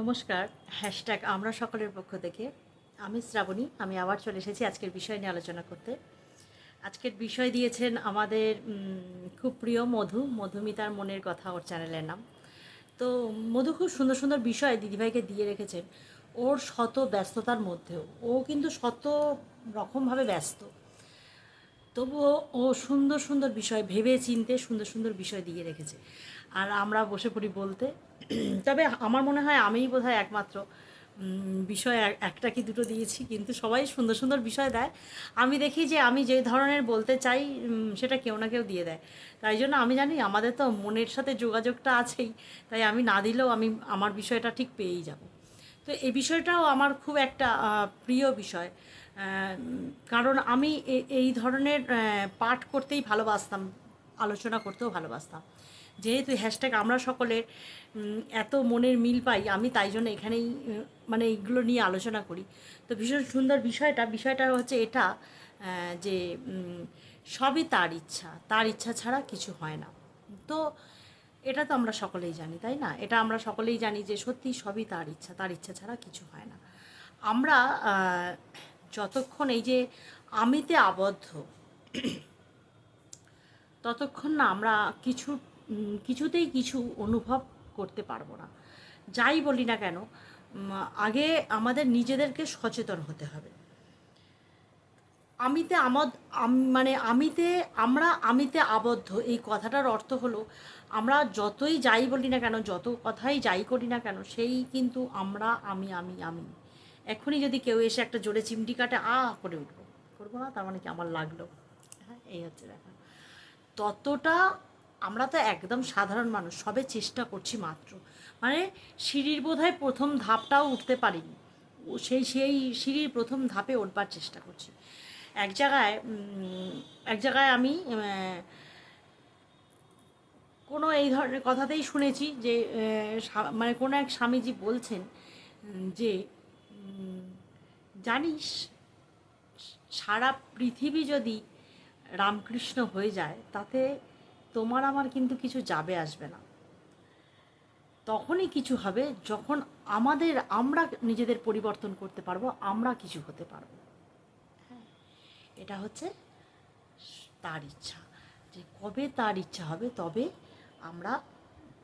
নমস্কার হ্যাশট্যাগ আমরা সকলের পক্ষ থেকে। আমি শ্রাবণী, আমি আবার চলে এসেছি আজকের বিষয় নিয়ে আলোচনা করতে। আজকের বিষয় দিয়েছেন আমাদের খুব প্রিয় মধু, মধুমিতার মনের কথা ওর চ্যানেলের নাম। তো মধু খুব সুন্দর সুন্দর বিষয় দিদিভাইকে দিয়ে রেখেছেন। ওর শত ব্যস্ততার মধ্যেও, ও কিন্তু শত রকমভাবে ব্যস্ত। তবুও ও সুন্দর সুন্দর বিষয় ভেবে চিনতে সুন্দর সুন্দর বিষয় দিয়ে রেখেছে। আর আমরা বসে পড়ি বলতে তবে আমার মনে হয় আমিই বোধ হয় একমাত্র বিষয় এক- একটা কি দুটো দিয়েছি, কিন্তু সবাই সুন্দর সুন্দর বিষয় দেয়। আমি দেখি যে আমি যে ধরনের বলতে চাই সেটা কেউ না কেউ দিয়ে দেয়। তাই জন্য আমি জানি আমাদের তো মনের সাথে যোগাযোগটা আছেই, তাই আমি না দিলেও আমি আমার বিষয়টা ঠিক পেয়েই যাব। তো এই বিষয়টাও আমার খুব একটা প্রিয় বিষয়। কারণ আমি এই ধরনের পাঠ করতেই ভালোবাসতাম, আলোচনা করতেও ভালোবাসতাম। যেহেতু হ্যাশট্যাগ আমরা সকলের এত মনের মিল পাই, আমি তাই জন্য এখানেই মানে এইগুলো নিয়ে আলোচনা করি। তো ভীষণ সুন্দর বিষয়টা বিষয়টা হচ্ছে এটা যে সবই তার ইচ্ছা তার ইচ্ছা ছাড়া কিছু হয় না। তো এটা তো আমরা সকলেই জানি, তাই না? এটা আমরা সকলেই জানি যে সত্যি সবই তার ইচ্ছা তার ইচ্ছা ছাড়া কিছু হয় না। আমরা যতক্ষণ এই যে আমিতে আবদ্ধ, ততক্ষণ না আমরা কিছু কিছুতেই কিছু অনুভব করতে পারব না। যাই বলি না কেন আগে আমাদের নিজেদেরকে সচেতন হতে হবে। আমিতে আমদ মানে আমিতে, আমরা আমিতে আবদ্ধ, এই কথাটার অর্থ হলো, আমরা যতই যাই বলি না কেন, যত কথাই যাই করি না কেন, সেই কিন্তু আমরা, আমি আমি আমি। এখনই যদি কেউ এসে একটা জোরে চিমটি কাটে, আ, করে উঠবো। করব না, তার মানে কি আমার লাগল? হ্যাঁ এই হচ্ছে দেখা ততটা আমরা তো একদম সাধারণ মানুষ, সবে চেষ্টা করছি মাত্র। মানে সিঁড়ির বোধহয় প্রথম ধাপটাও উঠতে পারিনি। সেই সেই সিঁড়ির প্রথম ধাপে উঠবার চেষ্টা করছি। এক জায়গায় এক জায়গায় আমি কোনো এই ধরনের কথাতেই শুনেছি যে মানে কোনো এক স্বামীজি বলছেন যে জানিস, সারা পৃথিবী যদি রামকৃষ্ণ হয়ে যায়, তাতে তোমার আমার কিন্তু কিছু যাবে, আসবে না। তখনই কিছু হবে যখন আমাদের, আমরা নিজেদের পরিবর্তন করতে পারব, আমরা কিছু হতে পারব। হ্যাঁ এটা হচ্ছে তার ইচ্ছা। যে কবে তার ইচ্ছা হবে, তবে আমরা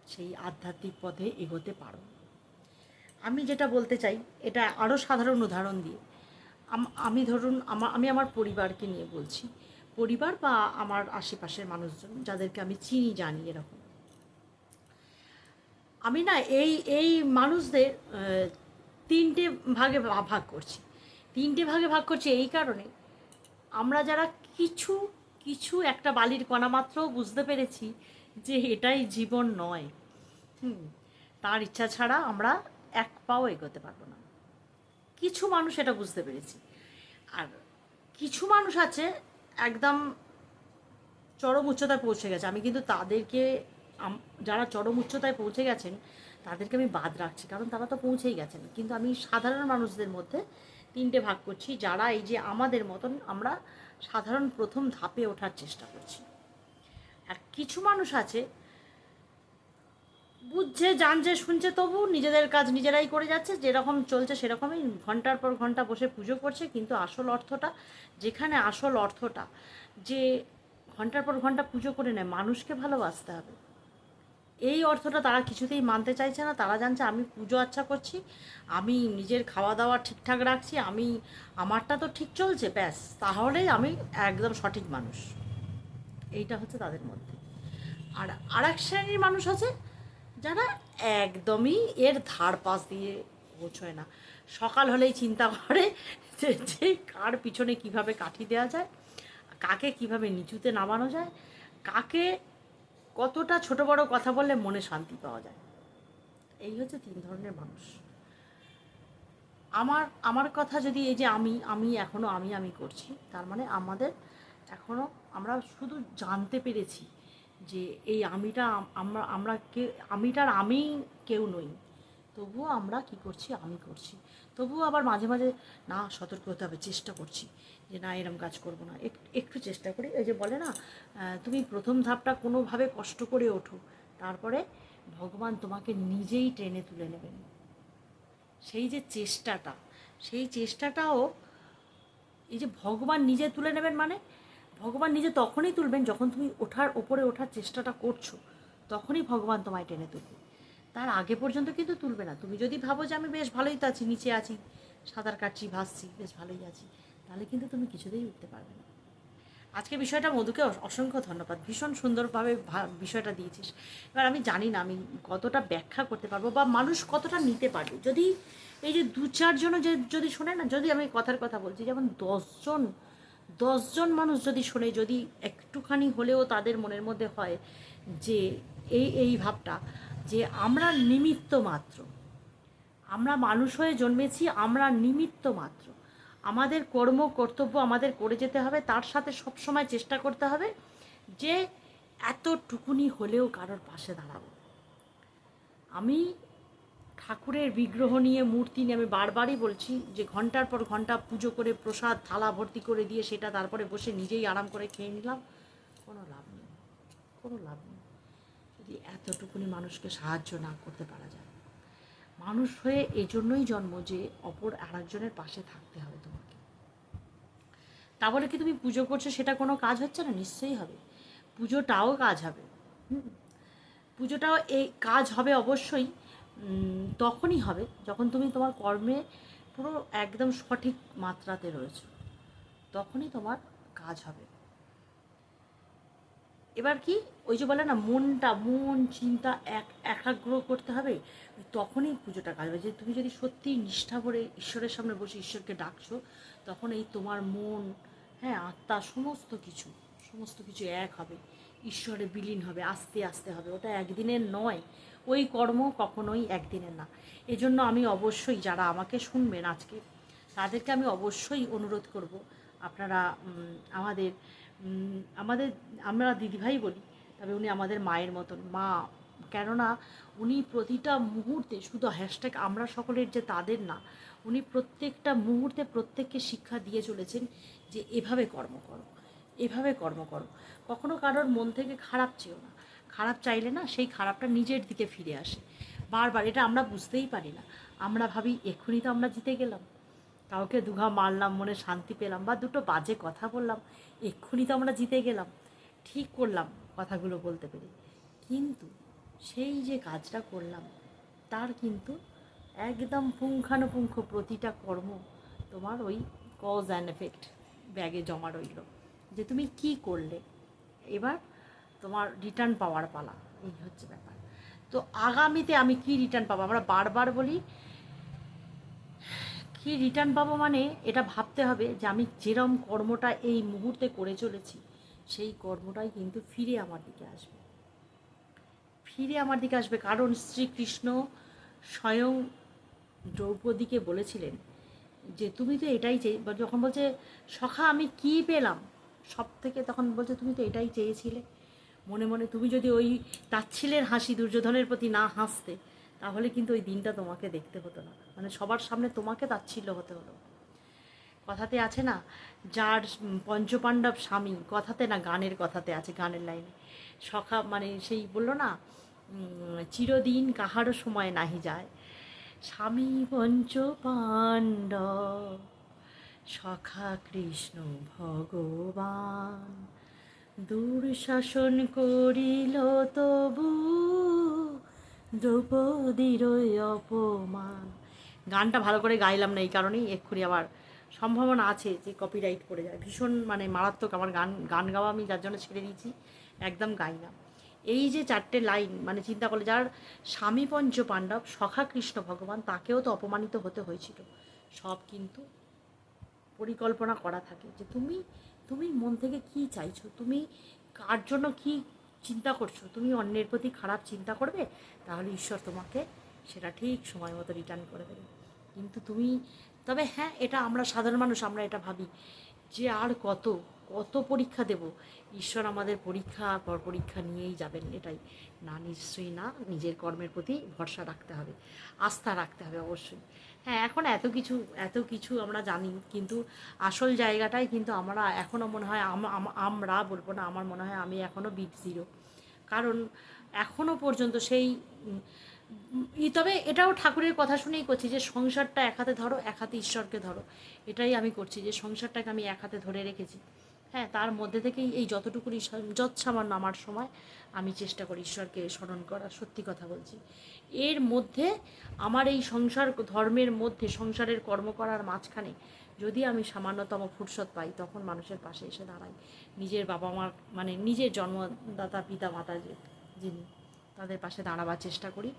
সেই আধ্যাত্মিক পথে এগোতে পারব। আমি যেটা বলতে চাই, এটা আরও সাধারণ উদাহরণ দিয়ে। আমি ধরুন আমি আমার পরিবারকে নিয়ে বলছি পরিবার বা আমার আশেপাশের মানুষজন যাদেরকে আমি চিনি, জানি এরকম। আমি না এই এই মানুষদের তিনটে ভাগে ভাগ করছি। তিনটে ভাগে ভাগ করছি এই কারণে আমরা যারা কিছু কিছু একটা বালির কণা মাত্রও বুঝতে পেরেছি যে এটাই জীবন নয়। হুম, তার ইচ্ছা ছাড়া আমরা এক পাও এগোতে পারব না। কিছু মানুষ এটা বুঝতে পেরেছি। আর কিছু মানুষ আছে একদম চরম উচ্চতায় পৌঁছে গেছে। আমি কিন্তু তাদেরকে যারা চরম উচ্চতায় পৌঁছে গেছেন, তাদেরকে আমি বাদ রাখছি, কারণ তারা তো পৌঁছেই গেছেন। কিন্তু আমি সাধারণ মানুষদের মধ্যে তিনটে ভাগ করছি, যারা এই যে আমাদের মতন আমরা সাধারণ প্রথম ধাপে ওঠার চেষ্টা করছি। আর কিছু মানুষ আছে বুঝছে, জানছে, শুনছে তবু নিজেদের কাজ নিজেরাই করে যাচ্ছে। যেরকম চলছে সেরকমই ঘণ্টার পর ঘণ্টা বসে পুজো করছে, কিন্তু আসল অর্থটা, যেখানে আসল অর্থটা, যে ঘণ্টার পর ঘণ্টা পুজো করে নেয়, মানুষকে ভালোবাসতে হবে। এই অর্থটা তারা কিছুতেই মানতে চাইছে না। তারা জানছে, আমি পুজো আচ্ছা করছি, আমি নিজের খাওয়া দাওয়া ঠিকঠাক রাখছি, আমি, আমারটা তো ঠিক চলছে, ব্যাস। তাহলেই আমি একদম সঠিক মানুষ। এইটা হচ্ছে তাদের মধ্যে। আর আর এক শ্রেণির মানুষ আছে যারা একদমই এর ধার পাশ দিয়ে পৌঁছয় না। সকাল হলেই চিন্তা করে যে যে কার পিছনে কীভাবে কাঠি দেওয়া যায়, কাকে কীভাবে নিচুতে নামানো যায়, কাকে কতটা ছোট বড় কথা বললে মনে শান্তি পাওয়া যায়। এই হচ্ছে তিন ধরনের মানুষ। আমার আমার কথা যদি এই যে আমি আমি এখনও আমি আমি করছি, তার মানে আমাদের এখনও আমরা শুধু জানতে পেরেছি যে এই আমিটা আমরা আমরা কে, আমিটার আমি কেউ নই। তবুও আমরা কি করছি? আমি করছি। তবুও আবার মাঝে মাঝে না, সতর্ক হতে হবে, চেষ্টা করছি যে না, এরম কাজ করব না। এক- একটু চেষ্টা করি। এই যে বলে না তুমি প্রথম ধাপটা কোনোভাবে কষ্ট করে ওঠো, তারপরে ভগবান তোমাকে নিজেই ট্রেনে তুলে নেবেন। সেই যে চেষ্টাটা, সেই চেষ্টাটাও এই যে ভগবান নিজে তুলে নেবেন মানে ভগবান নিজে তখনই তুলবেন যখন তুমি ওঠার ওপরে ওঠার চেষ্টাটা করছ, তখনই ভগবান তোমায় টেনে তুলবে। তার আগে পর্যন্ত কিন্তু তুলবে না। তুমি যদি ভাবো যে আমি বেশ ভালোই তো আছি, নিচে আছি, সাঁতার কাটছি, ভাসছি, বেশ ভালোই আছি, তাহলে কিন্তু তুমি কিছুতেই উঠতে পারবে না। আজকে বিষয়টা মধুকে অসংখ্য ধন্যবাদ। ভীষণ সুন্দরভাবে বিষয়টা দিয়েছিস। এবার আমি জানি না আমি কতটা ব্যাখ্যা করতে পারব বা মানুষ কতটা নিতে পারবে। যদি এই যে দু চারজনও যে যদি শোনে না, যদি আমি কথার কথা বলছি, যেমন দশজন দশজন মানুষ যদি শোনে, যদি একটুখানি হলেও তাদের মনের মধ্যে হয় যে এই এই ভাবটা, যে আমরা নিমিত্ত মাত্র, আমরা মানুষ হয়ে জন্মেছি, আমরা নিমিত্ত মাত্র, আমাদের কর্ম, কর্তব্য আমাদের করে যেতে হবে, তার সাথে সবসময় চেষ্টা করতে হবে যে এতটুকুনি হলেও কারোর পাশে দাঁড়াবো। আমি ঠাকুরের বিগ্রহ নিয়ে মূর্তি নিয়ে আমি বারবারই বলছি যে ঘণ্টার পর ঘণ্টা পুজো করে প্রসাদ, থালা ভর্তি করে দিয়ে সেটা তারপরে বসে নিজেই আরাম করে খেয়ে নিলাম। কোনো লাভ নেই। কোনো লাভ নেই। যদি এতটুকুনি মানুষকে সাহায্য না করতে পারা যায়। মানুষ হয়ে এই জন্যই জন্ম যে অপর আরেকজনের পাশে থাকতে হবে তোমাকে। তা বলে কি তুমি পুজো করছ সেটা কোনো কাজ হচ্ছে না? নিশ্চয়ই হবে। পুজোটাও কাজ হবে। হুম। পুজোটাও এই কাজ হবে অবশ্যই। তখনই হবে যখন তুমি তোমার কর্মে পুরো একদম সঠিক মাত্রাতে রয়েছো। তখনই তোমার কাজ হবে। এবার কি? ওই যে বলে না, মনটা, মন, চিন্তা এক, একাগ্র করতে হবে, তখনই পুজোটা কাজ হবে যে তুমি যদি সত্যিই নিষ্ঠা করে ঈশ্বরের সামনে বসে ঈশ্বরকে ডাকছো, তখন এই তোমার মন হ্যাঁ আত্মা সমস্ত কিছু সমস্ত কিছু এক হবে। ঈশ্বরে বিলীন হবে, আস্তে আস্তে হবে। ওটা একদিনের নয় ওই কর্ম কখনোই একদিনের না। এজন্য আমি অবশ্যই যারা আমাকে শুনবেন আজকে, তাদেরকে আমি অবশ্যই অনুরোধ করব, আপনারা আমাদের আমাদের, আমরা দিদিভাই বলি, তবে উনি আমাদের মায়ের মতন। মা, কেননা উনি প্রতিটা মুহূর্তে শুধু হ্যাশট্যাগ আমরা সকলের যে তাদের না, উনি প্রত্যেকটা মুহূর্তে প্রত্যেককে শিক্ষা দিয়ে চলেছেন যে এভাবে কর্ম করো, এভাবে কর্ম করো। কখনো কারোর মন থেকে খারাপ চেও না। খারাপ চাইলে না সেই খারাপটা নিজের দিকে ফিরে আসে। বারবার, এটা আমরা বুঝতেই পারি না। আমরা ভাবি, এক্ষুনি তো আমরা জিতে গেলাম। কাউকে দুঘা মারলাম, মনে শান্তি পেলাম বা দুটো বাজে কথা বললাম, এক্ষুনি তো আমরা জিতে গেলাম। ঠিক করলাম কথাগুলো বলতে পেরে। কিন্তু সেই যে কাজটা করলাম, তার কিন্তু একদম পুঙ্খানুপুঙ্খ প্রতিটা কর্ম তোমার ওই কজ অ্যান্ড এফেক্ট ব্যাগে জমা রইল। যে তুমি কি করলে? এবার তোমার রিটার্ন পাওয়ার পালা। এই হচ্ছে ব্যাপার। তো আগামীতে আমি কি রিটার্ন পাবো? আমরা বারবার বলি, কি রিটার্ন পাবো মানে এটা ভাবতে হবে যে আমি যেরম কর্মটা এই মুহূর্তে করে চলেছি, সেই কর্মটাই কিন্তু ফিরে আমার দিকে আসবে। ফিরে আমার দিকে আসবে কারণ শ্রীকৃষ্ণ স্বয়ং দ্রৌপদীকে বলেছিলেন যে, তুমি তো এটাই চেয়ে যখন বলছে, সখা, আমি কি পেলাম? সব থেকে তখন বলছে, তুমি তো এটাই চেয়েছিলে। মনে মনে তুমি যদি ওই তাচ্ছিলের হাসি দুর্যোধনের প্রতি না হাসতে, তাহলে কিন্তু ওই দিনটা তোমাকে দেখতে হতো না। মানে সবার সামনে তোমাকে তাচ্ছিল্য হতে হলো। কথাতে আছে না, যার পঞ্চপাণ্ডব স্বামী, কথাতে না গানের কথাতে আছে, গানের লাইনে। সখা মানে সেই বলল না চিরদিন কাহারও সময় নাহি যায়। স্বামী পঞ্চ পাণ্ডব সখা কৃষ্ণ ভগবান। দুঃশাসন করিল তবু দ্রৌপদীর অপমান। গানটা ভালো করে গাইলাম না, এই কারণেই এক্ষুনি আবার সম্ভাবনা আছে যে কপিরাইট পড়ে যায়। ভীষণ মানে মারাত্মক আমার গান গান গাওয়া আমি যার জন্য ছেড়ে দিয়েছি, একদম গাই না। এই যে চারটে লাইন মানে চিন্তা করলে যার স্বামী পঞ্চ পাণ্ডব, সখা কৃষ্ণ ভগবান, তাকেও তো অপমানিত হতে হয়েছিল। সব কিন্তু পরিকল্পনা করা থাকে যে তুমি তুমি মন থেকে কি চাইছো? তুমি কার জন্য কি চিন্তা করছ? তুমি অন্যের প্রতি খারাপ চিন্তা করবে? তাহলে ঈশ্বর তোমাকে সেটা ঠিক সময় মতো রিটার্ন করে দেবে। কিন্তু তুমি, তবে হ্যাঁ এটা আমরা সাধারণ মানুষ, আমরা এটা ভাবি যে আর কত কত পরীক্ষা দেব? ঈশ্বর আমাদের পরীক্ষা, পর পরীক্ষা নিয়েই যাবেন, এটাই। না নিশ্চয়ই না, নিজের কর্মের প্রতি ভরসা রাখতে হবে, আস্থা রাখতে হবে অবশ্যই। হ্যাঁ এখন এত কিছু এত কিছু আমরা জানি, কিন্তু আসল জায়গাটাই কিন্তু আমরা এখনও মনে হয় আম- আম- আমরা বলব না, আমার মনে হয় আমি এখনও বিট জিরো কারণ এখনও পর্যন্ত সেই তবে এটাও ঠাকুরের কথা শুনেই করছি যে সংসারটা এক হাতে ধরো, এক হাতে ঈশ্বরকে ধরো। এটাই আমি করছি যে সংসারটাকে আমি এক হাতে ধরে রেখেছি। হ্যাঁ তার মধ্যে থেকেই এই যতটুকু যৎসামান্য আমার সময়, আমি চেষ্টা করি ঈশ্বরকে স্মরণ করার সত্যি কথা বলছি। এর মধ্যে আমার এই সংসার, ধর্মের মধ্যে সংসারের কর্ম করার মাঝখানে যদি আমি সামান্যতম ফুরসত পাই, তখন মানুষের পাশে এসে দাঁড়াই। নিজের বাবা মার মানে নিজের জন্মদাতা পিতা মাতা যিনি তাদের পাশে দাঁড়াবার চেষ্টা করি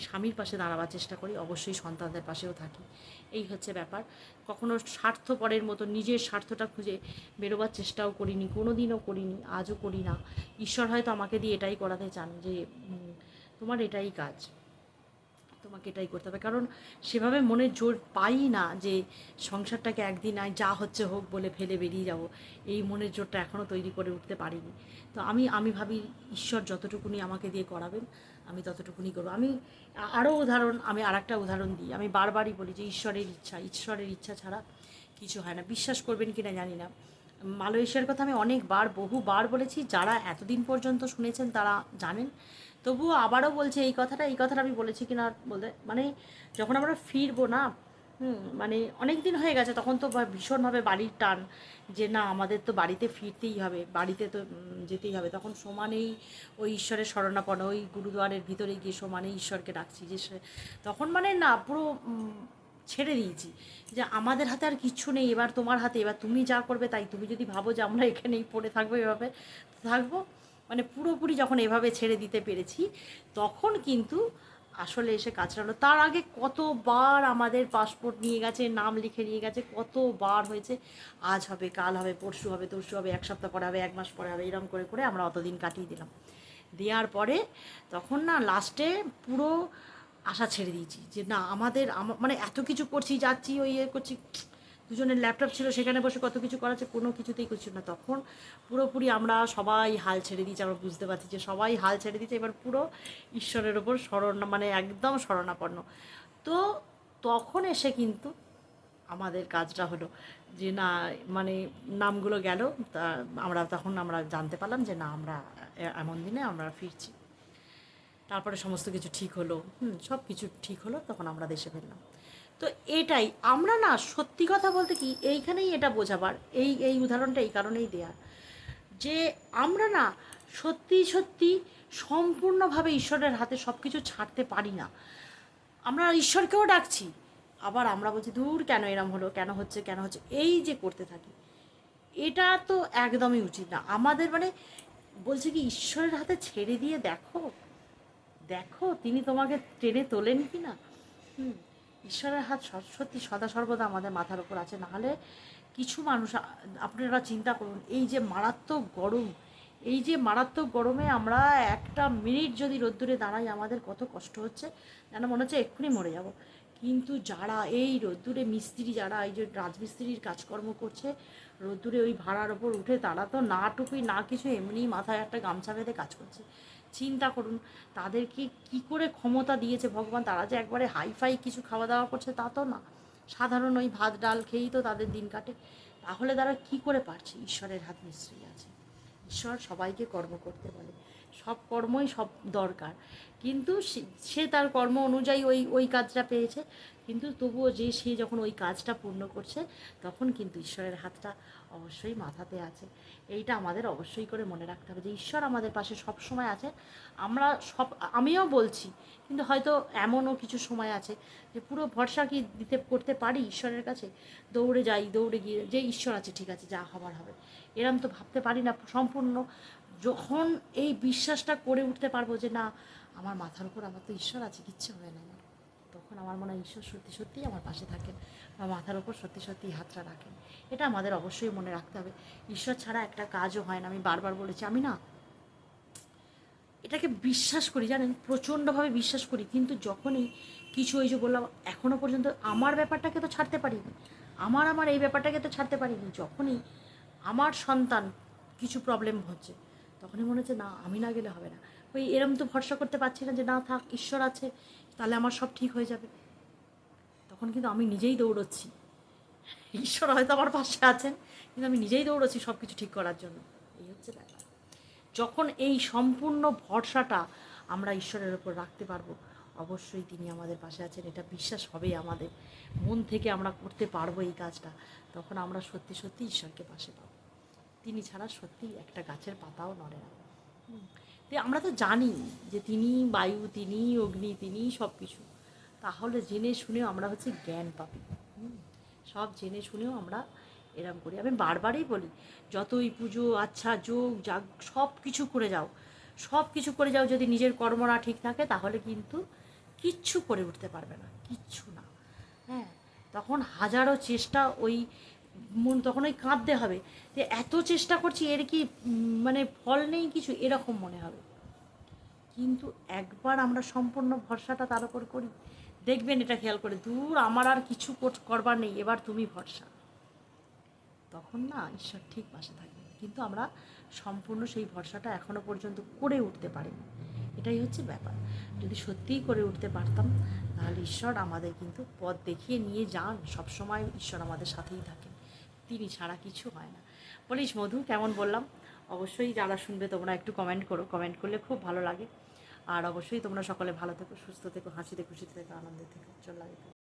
স্বামীর পাশে দাঁড়াবার চেষ্টা করি, অবশ্যই সন্তানদের পাশেও থাকি। এই হচ্ছে ব্যাপার। কখনো স্বার্থপরের মতো নিজের স্বার্থটা খুঁজে বেরোবার চেষ্টাও করিনি কোনো দিনও করিনি, আজও করি না। ঈশ্বর হয়তো আমাকে দিয়ে এটাই করাতে চান যে তোমার এটাই কাজ। তোমাকে এটাই করতে হবে। কারণ সেভাবে মনে জোর পাই না যে সংসারটাকে একদিন আয় যা হচ্ছে হোক বলে ফেলে বেরিয়ে যাব। এই মনের জোরটা এখনও তৈরি করে উঠতে পারিনি। তো আমি আমি ভাবি ঈশ্বর যতটুকুনি আমাকে দিয়ে করাবেন, আমি ততটুকুনি করব। আমি আরও উদাহরণ, আমি আর একটা উদাহরণ দিই। আমি বারবারই বলি যে ঈশ্বরের ইচ্ছা ঈশ্বরের ইচ্ছা ছাড়া কিছু হয় না। বিশ্বাস করবেন কি না জানি না। মালয়েশিয়ার কথা আমি অনেকবার, বহুবার বলেছি, যারা এতদিন পর্যন্ত শুনেছেন তারা জানেন। তবুও আবারও বলছে এই কথাটা এই কথাটা আমি বলেছি কিনা বলতে মানে যখন আমরা ফিরবো না মানে অনেক দিন হয়ে গেছে, তখন তো ভীষণভাবে বাড়ির টান যে না, আমাদের তো বাড়িতে ফিরতেই হবে, বাড়িতে তো যেতেই হবে। তখন সমানেই ওই ঈশ্বরের শরণাপন্ন, ওই গুরুদুয়ারের ভিতরে গিয়ে সমানেই ঈশ্বরকে ডাকছি যে তখন মানে না, পুরো ছেড়ে দিয়েছি। যে আমাদের হাতে আর কিচ্ছু নেই, এবার তোমার হাতে, এবার তুমি যা করবে তাই। তুমি যদি ভাবো যে আমরা এখানেই পড়ে থাকব এভাবে, থাকব মানে পুরোপুরি যখন এভাবে ছেড়ে দিতে পেরেছি, তখন কিন্তু আসলে এসে কাজটা হলো তার আগে কতবার আমাদের পাসপোর্ট নিয়ে গেছে, নাম লিখে নিয়ে গেছে, কতবার হয়েছে, আজ হবে, কাল হবে, পরশু হবে, তরশু হবে, এক সপ্তাহ পরে হবে, এক মাস পরে হবে এরকম করে করে আমরা অতদিন কাটিয়ে দিলাম। দেওয়ার পরে তখন না লাস্টে পুরো আশা ছেড়ে দিয়েছি যে না, আমাদের মানে এত কিছু করছি, যাচ্ছি, ওই ইয়ে করছি, দুজনের ল্যাপটপ ছিল, সেখানে বসে কত কিছু করা কোনো কিছুতেই করছি না। তখন পুরোপুরি আমরা সবাই হাল ছেড়ে দিয়েছি, আমরা বুঝতে পারছি যে সবাই হাল ছেড়ে দিয়েছে, এবার পুরো ঈশ্বরের ওপর শরণ মানে একদম শরণাপন্ন তো তখন এসে কিন্তু আমাদের কাজটা হলো যে না মানে নামগুলো গেল, তা আমরা তখন আমরা জানতে পারলাম যে না, আমরা এমন দিনে আমরা ফিরছি। তারপরে সমস্ত কিছু ঠিক হলো, হুম, সব কিছু ঠিক হলো, তখন আমরা দেশে ফিরলাম। তো এটাই, আমরা না সত্যি কথা বলতে কি, এইখানেই এটা বোঝাবার, এই এই উদাহরণটা এই কারণেই দেয়া। যে আমরা না সত্যি সত্যি সম্পূর্ণভাবে ঈশ্বরের হাতে সব কিছু ছাড়তে পারি না। আমরা ঈশ্বরকেও ডাকছি, আবার আমরা বলছি, দূর কেন এরম হলো, কেন হচ্ছে কেন হচ্ছে? এই যে করতে থাকি, এটা তো একদমই উচিত না। আমাদের মানে বলছে কি, ঈশ্বরের হাতে ছেড়ে দিয়ে দেখো। দেখো, তিনি তোমাকে টেনে তোলেন কি না হুম, ঈশ্বরের হাত সত্যি সদা সর্বদা আমাদের মাথার উপর আছে। নাহলে কিছু মানুষ, আপনারা চিন্তা করুন, এই যে মারাত্মক গরম, এই যে মারাত্মক গরমে আমরা একটা মিনিট যদি রোদ্দুরে দাঁড়াই, আমাদের কত কষ্ট হচ্ছে? যেন মনে হচ্ছে এক্ষুনি মরে যাব। কিন্তু যারা এই রোদ্দুরে মিস্ত্রি, যারা এই যে রাজমিস্ত্রির কাজকর্ম করছে, রোদ্দুরে ওই ভাড়ার ওপর উঠে তারা তো না টুকুই না কিছু, এমনি মাথায় একটা গামছা বেঁধে কাজ করছে। চিন্তা করুন, তাদেরকে কি করে ক্ষমতা দিয়েছে ভগবান? তারা যে একবারে হাইফাই কিছু খাওয়া দাওয়া করছে তা তো না। সাধারণ ওই ভাত, ডাল খেয়েই তো তাদের দিন কাটে। তাহলে তারা কি করে পারছে? ঈশ্বরের হাত নিশ্চয়ই আছে। ঈশ্বর সবাইকে কর্ম করতে বলে। সব কর্মই সব দরকার। কিন্তু সে- তার কর্ম অনুযায়ী ওই ওই কাজটা পেয়েছে। কিন্তু তবুও যে, সে যখন ওই কাজটা পূর্ণ করছে, তখন কিন্তু ঈশ্বরের হাতটা অবশ্যই মাথাতে আছে। এইটা আমাদের অবশ্যই করে মনে রাখতে হবে যে, ঈশ্বর আমাদের পাশে সব সময় আছে। আমরা সব, আমিও বলছি, কিন্তু হয়তো এমনও কিছু সময় আছে যে, পুরো ভরসা কি দিতে, করতে পারি ঈশ্বরের কাছে? দৌড়ে যাই, দৌড়ে গিয়ে যে, ঈশ্বর আছে, ঠিক আছে, যা হবার হবে। এরম তো ভাবতে পারি না, সম্পূর্ণ যখন এই বিশ্বাসটা করে উঠতে পারব যে না, আমার মাথার উপর আমার তো ঈশ্বর আছে, কিচ্ছু হবে না। আমার তখন আমার মনে হয় ঈশ্বর সত্যি সত্যিই আমার পাশে থাকেন বা মাথার উপর সত্যি সত্যি হাতটা রাখেন। এটা আমাদের অবশ্যই মনে রাখতে হবে। ঈশ্বর ছাড়া একটা কাজও হয় না। আমি বারবার বলেছি, আমি না, এটাকে বিশ্বাস করি, জানেন? প্রচণ্ডভাবে বিশ্বাস করি। কিন্তু যখনই কিছু ওই যে বললাম এখনও পর্যন্ত আমার ব্যাপারটাকে তো ছাড়তে পারিনি। আমার আমার এই ব্যাপারটাকে তো ছাড়তে পারিনি। যখনই আমার সন্তান কিছু প্রবলেম হচ্ছে তখনই মনে হচ্ছে, না, আমি না গেলে হবে না। ওই এরম তো ভরসা করতে পারছি না যে, না, থাক, ঈশ্বর আছে, তাহলে আমার সব ঠিক হয়ে যাবে। তখন কিন্তু আমি নিজেই দৌড়চ্ছি। ঈশ্বর হয়তো আমার পাশে আছেন, কিন্তু আমি নিজেই দৌড়চ্ছি সব কিছু ঠিক করার জন্য। এই হচ্ছে ব্যাপার। যখন এই সম্পূর্ণ ভরসাটা আমরা ঈশ্বরের ওপর রাখতে পারব, অবশ্যই তিনি আমাদের পাশে আছেন, এটা বিশ্বাস হবে আমাদের। মন থেকে আমরা করতে পারব এই কাজটা। তখন আমরা সত্যি সত্যি ঈশ্বরকে পাশে পাবো। তিনি ছাড়া সত্যি একটা গাছের পাতাও নড়ে না। আমরা তো জানি যে তিনি বায়ু, তিনি অগ্নি, তিনি সব কিছু তাহলে জেনে শুনেও আমরা হচ্ছে জ্ঞান পাবি। সব জেনে শুনেও আমরা এরম করি। আমি বারবারই বলি, যতই পুজো আচ্ছা যোগ, যাগ সব কিছু করে যাও। সব কিছু করে যাও, যদি নিজের কর্ম না ঠিক থাকে, তাহলে কিন্তু কিচ্ছু করে উঠতে পারবে না। কিচ্ছু না। হ্যাঁ? তখন হাজারো চেষ্টা ওই মন তখন ওই কাঁদতে হবে। যে এত চেষ্টা করছি, এর কি মানে ফল নেই কিছু? এরকম মনে হবে। কিন্তু একবার আমরা সম্পূর্ণ ভরসাটা তার উপর করি, দেখবেন এটা খেয়াল করে, দূর আমার আর কিছু করবার নেই, এবার তুমি ভরসা। তখন না ঈশ্বর ঠিক পাশে থাকবে কিন্তু আমরা সম্পূর্ণ সেই ভরসাটা এখনও পর্যন্ত করে উঠতে পারিনি। এটাই হচ্ছে ব্যাপার। যদি সত্যিই করে উঠতে পারতাম, তাহলে ঈশ্বর আমাদের কিন্তু পথ দেখিয়ে নিয়ে যান। সবসময় ঈশ্বর আমাদের সাথেই থাকেন তিনি ছাড়া কিছু হয় না। বলিস মধু, কেমন বললাম? অবশ্যই যারা শুনবে, তোমরা একটু কমেন্ট করো। কমেন্ট করলে খুব ভালো লাগে। আর অবশ্যই তোমরা সকলে ভালো থেকো, সুস্থ থেকো, হাসিতে খুশিতে থেকো, আনন্দে থেকো, চল লাগে